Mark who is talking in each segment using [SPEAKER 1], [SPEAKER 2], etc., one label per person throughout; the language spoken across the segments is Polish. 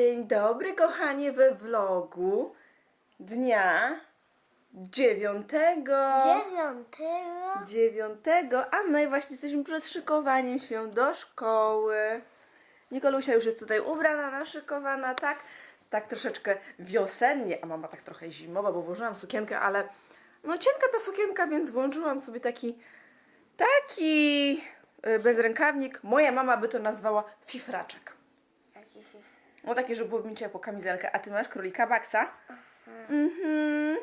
[SPEAKER 1] Dzień dobry, kochanie, we vlogu dnia dziewiątego.
[SPEAKER 2] Dziewiątego.
[SPEAKER 1] dziewiątego, a my właśnie jesteśmy przed szykowaniem się do szkoły. Nikolusia już jest tutaj ubrana, naszykowana, tak? Tak troszeczkę wiosennie, a mama tak trochę zimowa, bo włożyłam sukienkę, ale no cienka ta sukienka, więc włączyłam sobie taki taki y, bezrękawnik. Moja mama by to nazwała fifraczek.
[SPEAKER 2] Jaki fif.
[SPEAKER 1] No taki, żeby było mi ciepło kamizelkę. A ty masz królika Baksa? Mhm.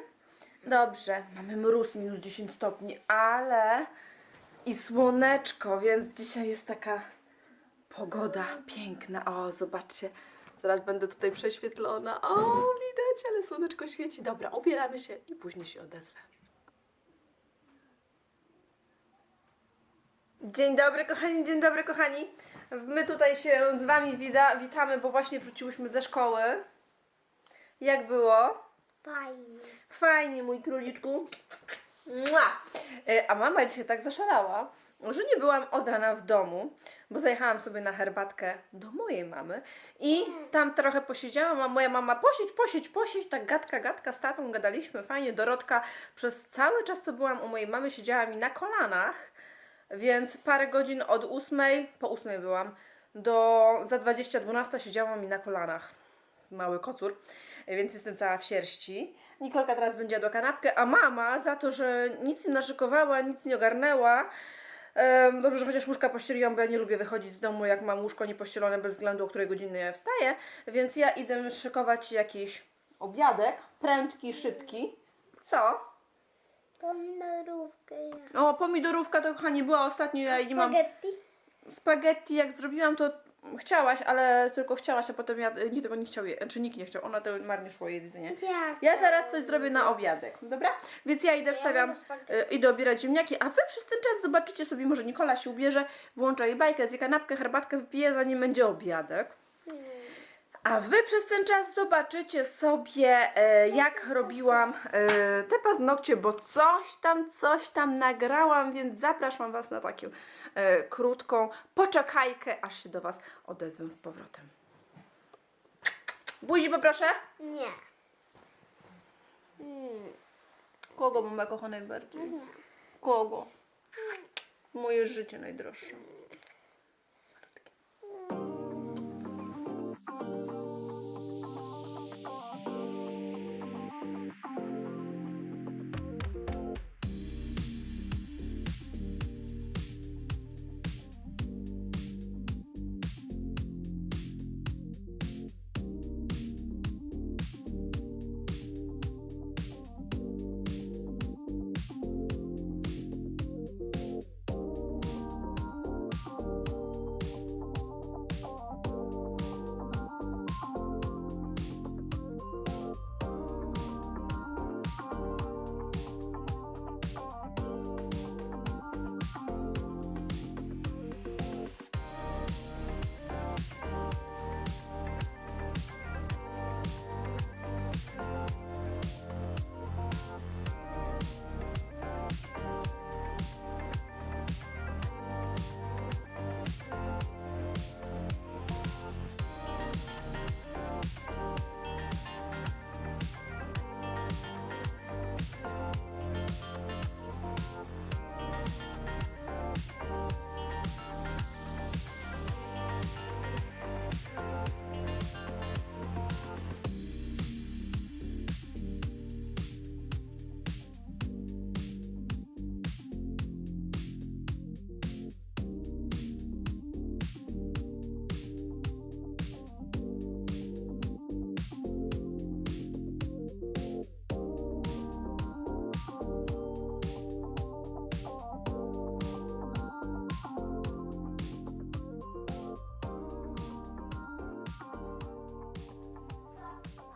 [SPEAKER 1] Dobrze. Mamy mróz minus 10 stopni, ale i słoneczko, więc dzisiaj jest taka pogoda piękna. O, zobaczcie. Zaraz będę tutaj prześwietlona. O, widać, ale słoneczko świeci. Dobra, ubieramy się i później się odezwę. Dzień dobry kochani, dzień dobry kochani. My tutaj się z wami wita, witamy, bo właśnie wróciłyśmy ze szkoły. Jak było?
[SPEAKER 2] Fajnie.
[SPEAKER 1] Fajnie, mój króliczku. Mua. E, A mama dzisiaj tak zaszalała, że nie byłam od rana w domu, bo zajechałam sobie na herbatkę do mojej mamy i tam trochę posiedziałam, a moja mama posiedź, posiedź, posiedź, tak gadka, gadka z tatą, gadaliśmy fajnie. Dorotka przez cały czas, co byłam u mojej mamy, siedziała mi na kolanach, więc parę godzin od ósmej, po ósmej byłam, do za 20, 12 siedziała mi na kolanach mały kocur, więc jestem cała w sierści. Nikolka teraz będzie jadła kanapkę, a mama za to, że nic nie naszykowała, nic nie ogarnęła. Dobrze, że chociaż łóżka pościeliłam, bo ja nie lubię wychodzić z domu, jak mam łóżko niepościelone bez względu, o której godzinie ja wstaję. Więc ja idę szykować jakiś obiadek, prędki, szybki. Co?
[SPEAKER 2] Pomidorówkę ja.
[SPEAKER 1] O, pomidorówka to kochanie była ostatnio, ja jej nie mam
[SPEAKER 2] Spaghetti.
[SPEAKER 1] spaghetti jak zrobiłam, to chciałaś, ale tylko chciałaś, a potem ja, nikt tego nie chciał, je, czy nikt nie chciał, ona to marnie szło jej jedzenie.
[SPEAKER 2] Ja,
[SPEAKER 1] Ja zaraz coś zrobię na obiadek, dobra? Więc ja idę, wstawiam,
[SPEAKER 2] spaghetti.
[SPEAKER 1] y, idę obierać ziemniaki, a wy przez ten czas zobaczycie sobie, może Nikola się ubierze, włącza jej bajkę, zje kanapkę, herbatkę, wypije, zanim będzie obiadek. A wy przez ten czas zobaczycie sobie, e, jak robiłam e, te paznokcie, bo coś tam, coś tam nagrałam, więc zapraszam was na taką e, krótką poczekajkę, aż się do was odezwę z powrotem. Buzi poproszę.
[SPEAKER 2] Nie. Mm.
[SPEAKER 1] Kogo mama kocha najbardziej? Kogo? Moje życie najdroższe.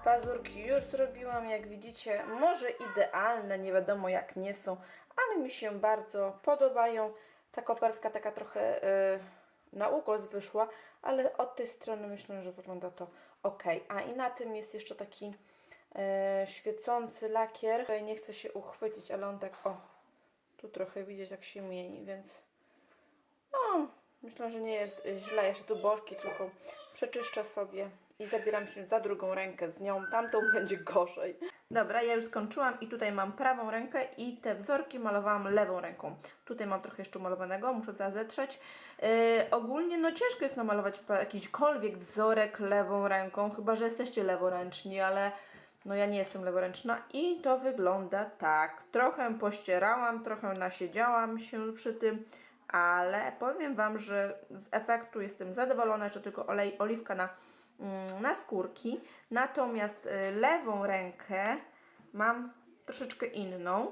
[SPEAKER 1] Pazurki już zrobiłam, jak widzicie, może idealne, nie wiadomo jak nie są, ale mi się bardzo podobają. Ta kopertka taka trochę y, na ukos wyszła, ale od tej strony myślę, że wygląda to ok. A i na tym jest jeszcze taki y, świecący lakier. Tutaj nie chcę się uchwycić, ale on tak, o, tu trochę widzieć jak się mieni, więc no, myślę, że nie jest źle. Ja się tu bożki tylko przeczyszczę sobie I zabieram się za drugą rękę z nią, tamtą będzie gorzej. Dobra, ja już skończyłam i tutaj mam prawą rękę i te wzorki malowałam lewą ręką. Tutaj mam trochę jeszcze malowanego, muszę to zetrzeć. Yy, ogólnie no ciężko jest namalować jakiśkolwiek wzorek lewą ręką, chyba że jesteście leworęczni, ale no ja nie jestem leworęczna i to wygląda tak. Trochę pościerałam, trochę nasiedziałam się przy tym, ale powiem Wam, że z efektu jestem zadowolona, jeszcze tylko olej, oliwka na, na skórki. Natomiast y, lewą rękę mam troszeczkę inną,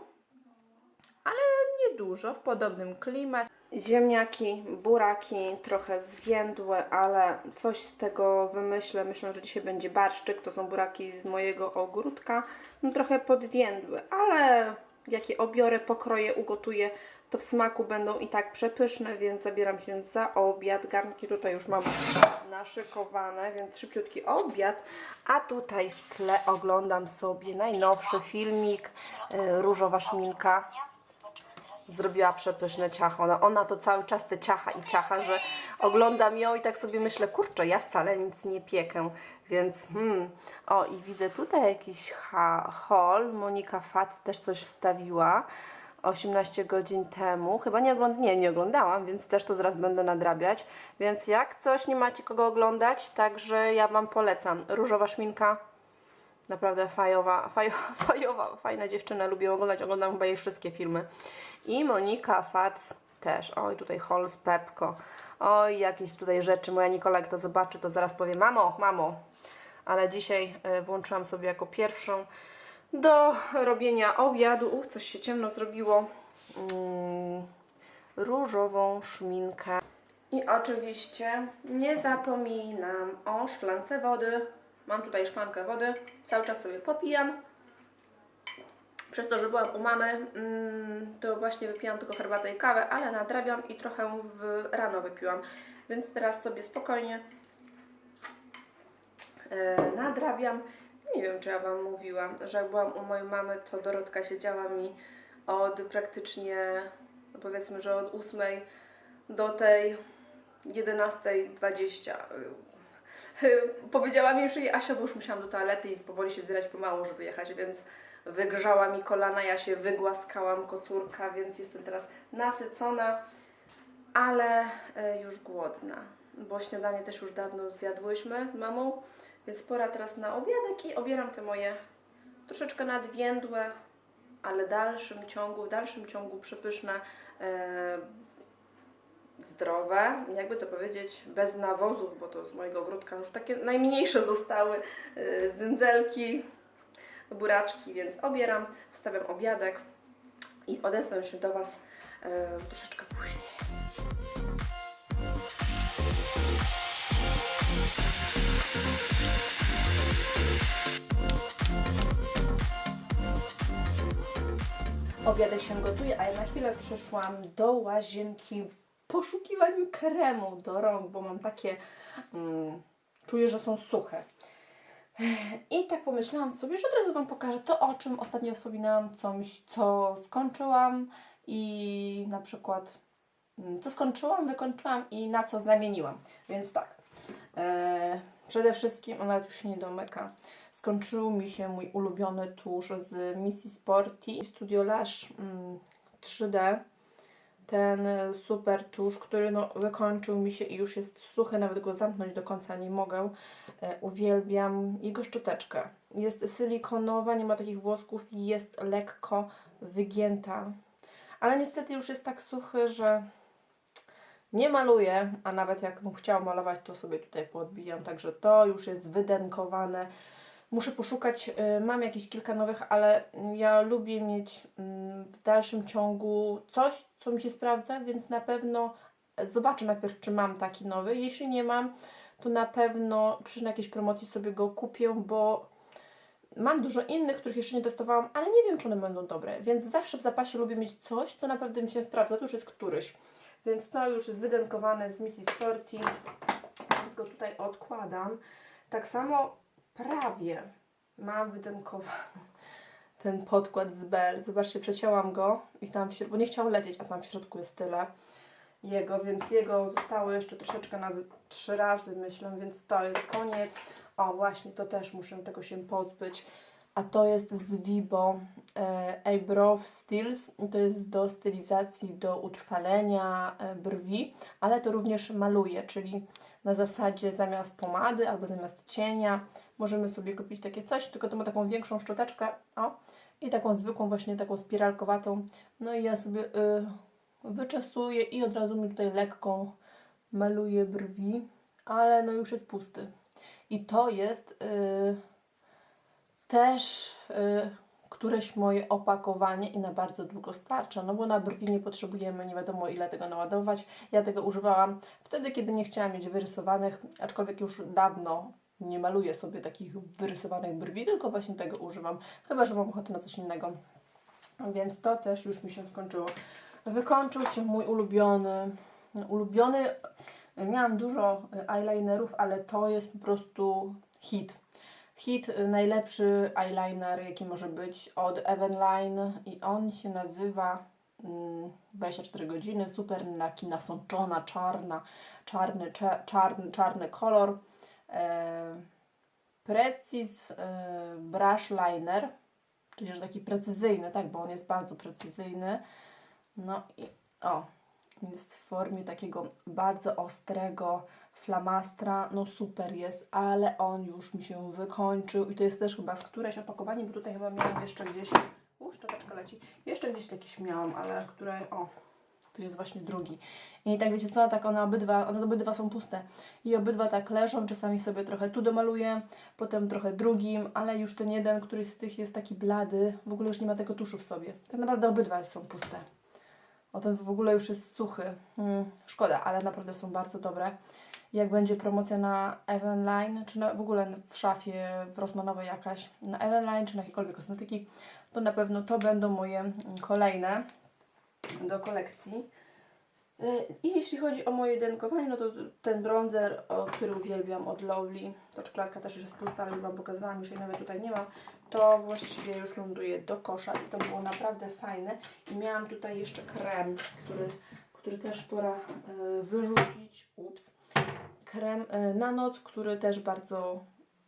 [SPEAKER 1] ale niedużo, w podobnym klimacie. Ziemniaki, buraki, trochę zwiędłe, ale coś z tego wymyślę. Myślę, że dzisiaj będzie barszczyk. To są buraki z mojego ogródka. No, trochę podwiędłe, ale jakie obiorę, pokroję, ugotuję, to w smaku będą i tak przepyszne, więc zabieram się za obiad. Garnki tutaj już mam naszykowane, więc szybciutki obiad. A tutaj w tle oglądam sobie najnowszy filmik y, Różowa Szminka zrobiła przepyszne ciacho. No ona to cały czas te ciacha i ciacha, że oglądam ją i tak sobie myślę, kurczę, ja wcale nic nie piekę, więc hmm. O i widzę tutaj jakiś ha- haul, Monika Fac też coś wstawiła 18 godzin temu, chyba nie, nie, nie oglądałam, więc też to zaraz będę nadrabiać, więc jak coś nie macie kogo oglądać, także ja Wam polecam. Różowa szminka, Naprawdę fajowa, fajo, fajowa, fajna dziewczyna, lubię oglądać, oglądam chyba jej wszystkie filmy. I Monika Fac też. Oj, tutaj Hol z Pepko. Oj, jakieś tutaj rzeczy. Moja Nikola, jak to zobaczy, to zaraz powie, mamo, mamo. Ale dzisiaj y, włączyłam sobie jako pierwszą do robienia obiadu. Uch, coś się ciemno zrobiło. Mm, różową szminkę. I oczywiście nie zapominam o szklance wody. Mam tutaj szklankę wody, cały czas sobie popijam. Przez to, że byłam u mamy, mm, to właśnie wypijam tylko herbatę i kawę, ale nadrabiam i trochę w, rano wypiłam. Więc teraz sobie spokojnie e, nadrabiam. Nie wiem, czy ja Wam mówiłam, że jak byłam u mojej mamy, to Dorotka siedziała mi od praktycznie, no powiedzmy, że od 8 do tej 11.20. Powiedziała mi już jej Asia, bo już musiałam do toalety i powoli się zbierać pomału, żeby jechać, więc wygrzała mi kolana, ja się wygłaskałam kocurka, więc jestem teraz nasycona, ale e, już głodna, bo śniadanie też już dawno zjadłyśmy z mamą, więc pora teraz na obiadek i obieram te moje troszeczkę nadwiędłe, ale dalszym ciągu, w dalszym ciągu przepyszne, e, zdrowe, jakby to powiedzieć, bez nawozów, bo to z mojego ogródka już takie najmniejsze zostały yy, buraczki, więc obieram, wstawiam obiadek i odezwę się do Was yy, troszeczkę później. Obiadek się gotuje, a ja na chwilę przyszłam do łazienki w poszukiwaniu kremu do rąk, bo mam takie, mm, czuję, że są suche. I tak pomyślałam sobie, że od razu Wam pokażę to, o czym ostatnio wspominałam, coś, co skończyłam i na przykład mm, co skończyłam, wykończyłam i na co zamieniłam. Więc tak, e, przede wszystkim, ona już się nie domyka, skończył mi się mój ulubiony tusz z Missy Sporty Studio Lash mm, 3D. Ten e, super tusz, który no, wykończył mi się i już jest suchy, nawet go zamknąć do końca nie mogę. E, uwielbiam jego szczoteczkę. Jest silikonowa, nie ma takich włosków i jest lekko wygięta. Ale niestety już jest tak suchy, że nie maluję, a nawet jakbym chciała malować, to sobie tutaj podbijam. Także to już jest wydenkowane. Muszę poszukać, y, mam jakieś kilka nowych, ale ja lubię mieć mm, w dalszym ciągu coś, co mi się sprawdza, więc na pewno zobaczę najpierw, czy mam taki nowy. Jeśli nie mam, to na pewno przy jakiejś promocji sobie go kupię, bo mam dużo innych, których jeszcze nie testowałam, ale nie wiem, czy one będą dobre, więc zawsze w zapasie lubię mieć coś, co naprawdę mi się sprawdza. To już jest któryś. Więc to już jest wydenkowane z Missy Sporty, więc go tutaj odkładam. Tak samo prawie mam wydenkowany ten podkład z Bell. Zobaczcie, przecięłam go i tam w środku, bo nie chciał lecieć, a tam w środku jest tyle jego, więc jego zostało jeszcze troszeczkę na trzy razy, myślę, więc to jest koniec. O, właśnie, to też muszę tego się pozbyć. A to jest z Vibo e, Eyebrow Styles. To jest do stylizacji, do utrwalenia e, brwi, ale to również maluje, czyli na zasadzie zamiast pomady albo zamiast cienia możemy sobie kupić takie coś, tylko to ma taką większą szczoteczkę, o, i taką zwykłą właśnie taką spiralkowatą. No i ja sobie y, wyczesuję i od razu mi tutaj lekką maluję brwi, ale no już jest pusty. I to jest y, też y, któreś moje opakowanie i na bardzo długo starcza, no bo na brwi nie potrzebujemy nie wiadomo ile tego naładować. Ja tego używałam wtedy, kiedy nie chciałam mieć wyrysowanych, aczkolwiek już dawno nie maluję sobie takich wyrysowanych brwi, tylko właśnie tego używam, chyba że mam ochotę na coś innego. Więc to też już mi się skończyło. Wykończył się mój ulubiony, ulubiony, miałam dużo eyelinerów, ale to jest po prostu hit. Hit, y, najlepszy eyeliner, jaki może być od Evenline i on się nazywa mm, 24 godziny, super naki nasączona, czarna, czarny, czarny, czarny kolor. E, Precis e, Brush Liner, czyli że taki precyzyjny, tak, bo on jest bardzo precyzyjny. No i o, jest w formie takiego bardzo ostrego flamastra. No super jest, ale on już mi się wykończył i to jest też chyba z któreś opakowanie, bo tutaj chyba miałam jeszcze gdzieś. U, szczoteczka leci. Jeszcze gdzieś jakieś miałam, ale które. O, tu jest właśnie drugi. I tak wiecie co, tak one obydwa, one obydwa są puste. I obydwa tak leżą, czasami sobie trochę tu domaluję, potem trochę drugim, ale już ten jeden, który z tych jest taki blady, w ogóle już nie ma tego tuszu w sobie. Tak naprawdę obydwa są puste. O ten w ogóle już jest suchy. Hmm, szkoda, ale naprawdę są bardzo dobre. Jak będzie promocja na Evenline, czy na, w ogóle w szafie w Rossmanowej jakaś, na Evenline, czy na jakiekolwiek kosmetyki, to na pewno to będą moje mm, kolejne do kolekcji. Y, I jeśli chodzi o moje denkowanie, no to ten bronzer, który uwielbiam od Lovely, to czekoladka też już jest pusta, ale już Wam pokazywałam, już jej nawet tutaj nie mam, to właściwie już ląduje do kosza i to było naprawdę fajne. I miałam tutaj jeszcze krem, który, który też pora y, wyrzucić. Krem y, na noc, który też bardzo,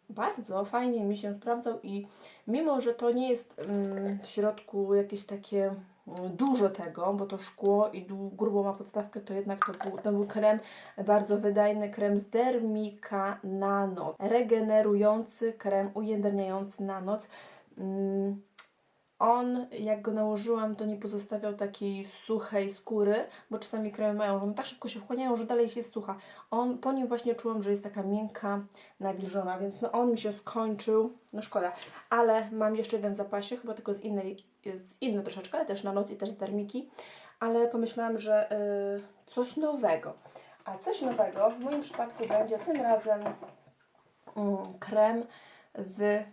[SPEAKER 1] bardzo fajnie mi się sprawdzał i mimo, że to nie jest ym, w środku jakieś takie mm, dużo tego, bo to szkło i grubą ma podstawkę, to jednak to był, to był krem bardzo wydajny, krem z Dermika na noc. Regenerujący krem, ujędrniający na noc. Mm, On, jak go nałożyłam, to nie pozostawiał takiej suchej skóry, bo czasami kremy mają, one tak szybko się wchłaniają, że dalej się jest sucha. On, po nim właśnie czułam, że jest taka miękka, nawilżona, więc no on mi się skończył, no szkoda. Ale mam jeszcze jeden w zapasie, chyba tylko z innej, z inny troszeczkę, ale też na noc i też z dermiki. Ale pomyślałam, że y, coś nowego. A coś nowego w moim przypadku będzie tym razem mm, krem z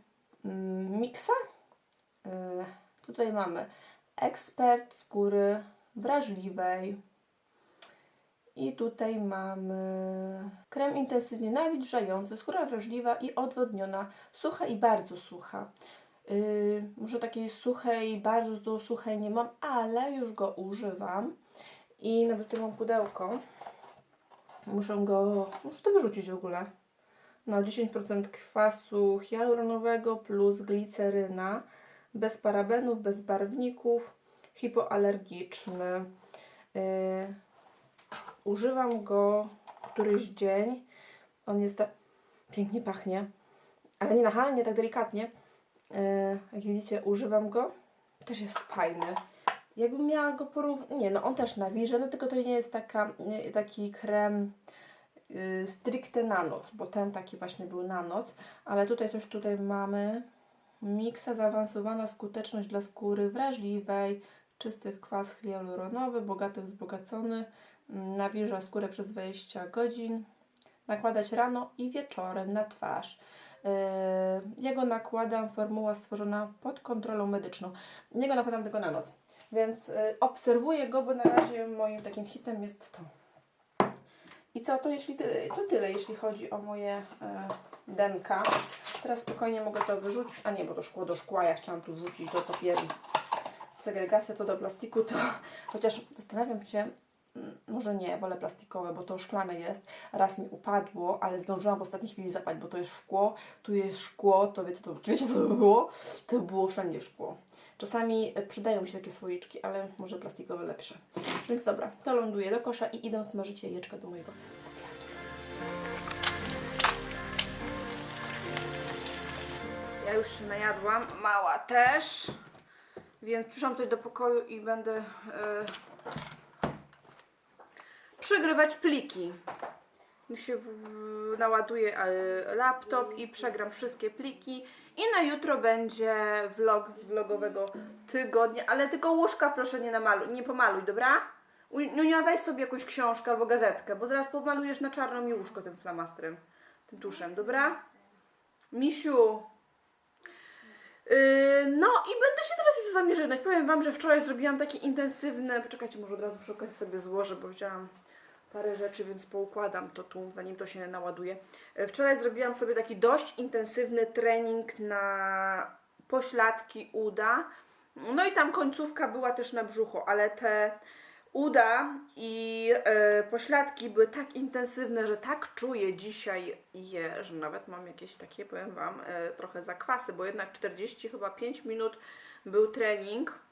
[SPEAKER 1] mm, Mixa. Y, tutaj mamy ekspert skóry wrażliwej. I tutaj mamy krem intensywnie nawilżający, skóra wrażliwa i odwodniona, sucha i bardzo sucha. Yy, może takiej suchej, bardzo suchej nie mam, ale już go używam. I nawet tu mam pudełko. Muszę go, muszę to wyrzucić w ogóle. No 10% kwasu hialuronowego plus gliceryna, bez parabenów, bez barwników, hipoalergiczny. Yy, używam go któryś dzień. On jest tak pięknie pachnie, ale nie nachalnie, tak delikatnie. E, jak widzicie, używam go. Też jest fajny. Jakbym miała go porównać. Nie, no on też nawilża, no tylko to nie jest taka, nie, taki krem y, stricte na noc, bo ten taki właśnie był na noc, ale tutaj coś tutaj mamy. Miksa zaawansowana skuteczność dla skóry wrażliwej, czystych kwas hialuronowy, bogaty wzbogacony, mm, nawilża skórę przez 20 godzin. Nakładać rano i wieczorem na twarz. Yy, Ja go nakładam, formuła stworzona pod kontrolą medyczną. Nie go nakładam tylko na noc, więc yy, obserwuję go, bo na razie moim takim hitem jest to. I co, to, jeśli ty, to tyle, jeśli chodzi o moje denka. Teraz spokojnie mogę to wyrzucić. A nie, bo to szkło do szkła, ja chciałam tu wrzucić do papieru. Segregacja to do plastiku, to chociaż zastanawiam się, mm, może nie, wolę plastikowe, bo to szklane jest. Raz mi upadło, ale zdążyłam w ostatniej chwili zapać, bo to jest szkło, tu jest szkło, to wiecie, to, wiecie co to było? To było wszędzie szkło. Czasami e, przydają mi się takie słoiczki, ale może plastikowe lepsze. Więc dobra, to ląduję do kosza i idę smażyć jajeczka do mojego Ja już się najadłam, mała też. Więc przyszłam tutaj do pokoju i będę e, przegrywać pliki. Się w, w, naładuje e, laptop i przegram wszystkie pliki. I na jutro będzie vlog z vlogowego tygodnia. Ale tylko łóżka proszę nie namaluj, nie pomaluj, dobra? U- Nunia, weź sobie jakąś książkę albo gazetkę, bo zaraz pomalujesz na czarno mi łóżko tym flamastrem, tym tuszem, dobra? Misiu, Yy, no i będę się teraz już z Wami żegnać. Powiem Wam, że wczoraj zrobiłam takie intensywne... Poczekajcie, może od razu przy okazji sobie złożę, bo wzięłam parę rzeczy, więc poukładam to tu, zanim to się naładuje. Yy, Wczoraj zrobiłam sobie taki dość intensywny trening na pośladki uda. No i tam końcówka była też na brzuchu, ale te uda i e, pośladki były tak intensywne, że tak czuję dzisiaj je, że nawet mam jakieś takie, powiem Wam, e, trochę zakwasy, bo jednak 40 chyba 5 minut był trening.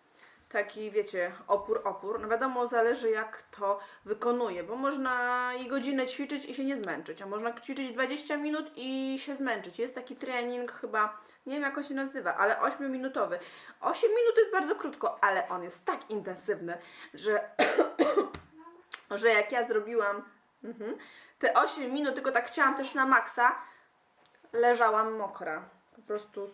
[SPEAKER 1] Taki, wiecie, opór, opór. No wiadomo, zależy jak to wykonuje, bo można i godzinę ćwiczyć i się nie zmęczyć, a można ćwiczyć 20 minut i się zmęczyć. Jest taki trening chyba, nie wiem jak on się nazywa, ale 8-minutowy. 8 minut jest bardzo krótko, ale on jest tak intensywny, że, że jak ja zrobiłam mhm, te 8 minut, tylko tak chciałam też na maksa, leżałam mokra. Po prostu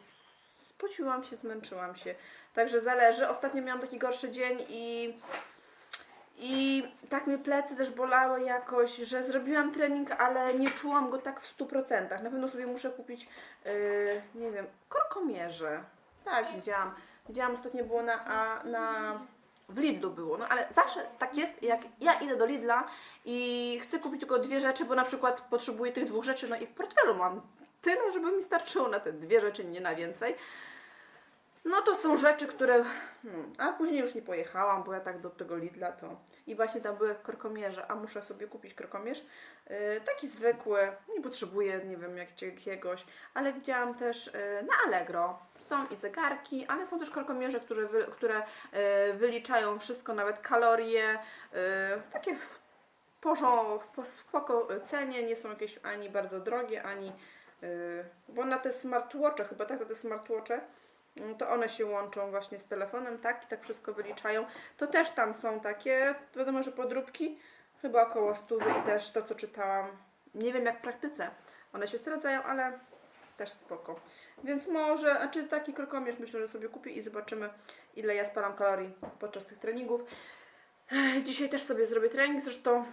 [SPEAKER 1] spociłam się, zmęczyłam się. Także zależy. Ostatnio miałam taki gorszy dzień i i tak mnie plecy też bolały jakoś, że zrobiłam trening, ale nie czułam go tak w 100%. Na pewno sobie muszę kupić, yy, nie wiem, korkomierze. Tak, widziałam. Widziałam ostatnio było na, a, na w Lidlu było, no ale zawsze tak jest, jak ja idę do Lidla i chcę kupić tylko dwie rzeczy, bo na przykład potrzebuję tych dwóch rzeczy, no i w portfelu mam tyle, żeby mi starczyło na te dwie rzeczy, nie na więcej. No to są rzeczy, które. Hmm, a później już nie pojechałam, bo ja tak do tego Lidla to. I właśnie tam były korkomierze, a muszę sobie kupić korkomierz. Yy, taki zwykły, nie potrzebuję, nie wiem, jak- jakiegoś, ale widziałam też yy, na Allegro. Są i zegarki, ale są też korkomierze, które, wy, które yy, wyliczają wszystko, nawet kalorie. Yy, takie w, porzo, w po- spoko cenie, nie są jakieś ani bardzo drogie, ani. Yy, bo na te smartwatche, chyba tak, na te smartwatche to one się łączą właśnie z telefonem, tak? I tak wszystko wyliczają. To też tam są takie, wiadomo, że podróbki, chyba około 100 i też to, co czytałam. Nie wiem jak w praktyce one się zdradzają, ale też spoko. Więc może, a czy taki krokomierz myślę, że sobie kupię i zobaczymy, ile ja spalam kalorii podczas tych treningów. Dzisiaj też sobie zrobię trening, zresztą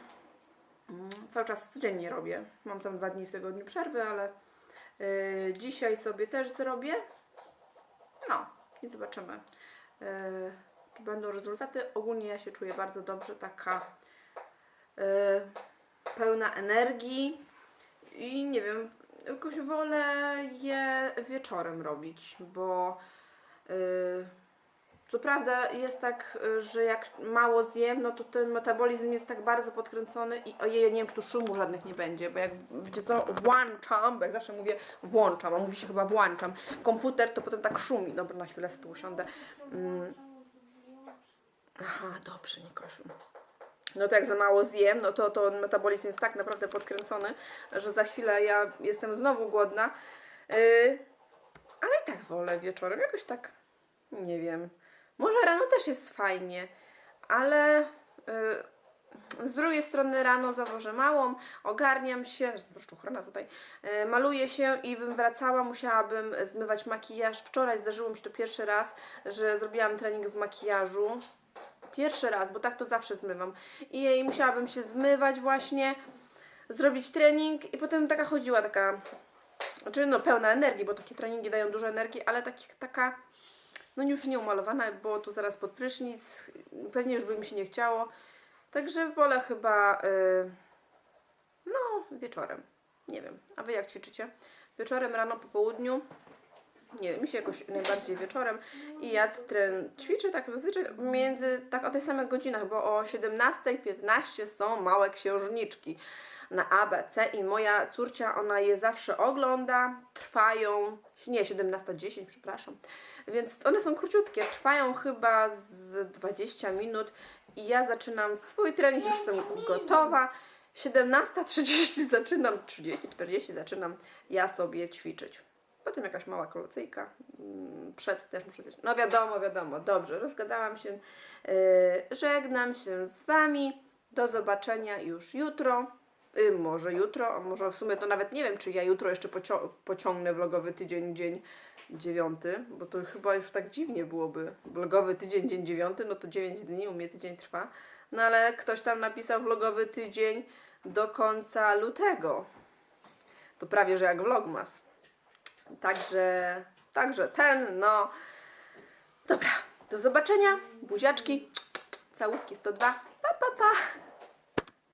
[SPEAKER 1] mm, cały czas codziennie robię. Mam tam dwa dni w tygodniu przerwy, ale yy, dzisiaj sobie też zrobię. No i zobaczymy, yy, czy będą rezultaty. Ogólnie ja się czuję bardzo dobrze, taka yy, pełna energii i nie wiem, jakoś wolę je wieczorem robić, bo yy, co prawda jest tak, y, że jak mało zjem, no to ten metabolizm jest tak bardzo podkręcony i ojej, ja nie wiem, czy tu szumu żadnych nie będzie, bo jak wiecie co, włączam, bo jak zawsze mówię włączam, a mówi się chyba włączam, komputer to potem tak szumi. Dobra, na chwilę sobie tu usiądę. Mm. Aha, dobrze, Nikosiu. No to jak za mało zjem, no to, to metabolizm jest tak naprawdę podkręcony, że za chwilę ja jestem znowu głodna. Yy, ale i tak wolę wieczorem, jakoś tak, nie wiem. Może rano też jest fajnie, ale yy, z drugiej strony rano zawożę małą, ogarniam się, ochrona tutaj, yy, maluję się i bym wracała, musiałabym zmywać makijaż. Wczoraj zdarzyło mi się to pierwszy raz, że zrobiłam trening w makijażu. Pierwszy raz, bo tak to zawsze zmywam. I musiałabym się zmywać właśnie, zrobić trening i potem taka chodziła, taka, znaczy no pełna energii, bo takie treningi dają dużo energii, ale taki, taka, no już nie umalowana, bo tu zaraz pod prysznic, pewnie już by mi się nie chciało. Także wolę chyba, y, no wieczorem, nie wiem. A Wy jak ćwiczycie? Wieczorem, rano, po południu? Nie wiem, mi się jakoś najbardziej wieczorem i ja tren ćwiczę tak zazwyczaj między, tak o tej samych godzinach, bo o 17.15 są małe księżniczki na ABC i moja córcia, ona je zawsze ogląda, trwają, nie, 17.10, przepraszam, więc one są króciutkie, trwają chyba z 20 minut i ja zaczynam swój trening, już jestem gotowa, 17.30 zaczynam, 30, 40 zaczynam ja sobie ćwiczyć. Potem jakaś mała kolacyjka. mm, Przed też muszę coś. No wiadomo, wiadomo. Dobrze, rozgadałam się. Yy, żegnam się z Wami. Do zobaczenia już jutro. Yy, może jutro, a może w sumie to nawet nie wiem, czy ja jutro jeszcze pocio- pociągnę vlogowy tydzień, dzień dziewiąty, bo to chyba już tak dziwnie byłoby. Vlogowy tydzień, dzień dziewiąty, no to 9 dni, u mnie tydzień trwa. No ale ktoś tam napisał vlogowy tydzień do końca lutego. To prawie, że jak vlogmas. Także, także ten, no. Dobra, do zobaczenia. Buziaczki. Całuski 102. Pa, pa, pa.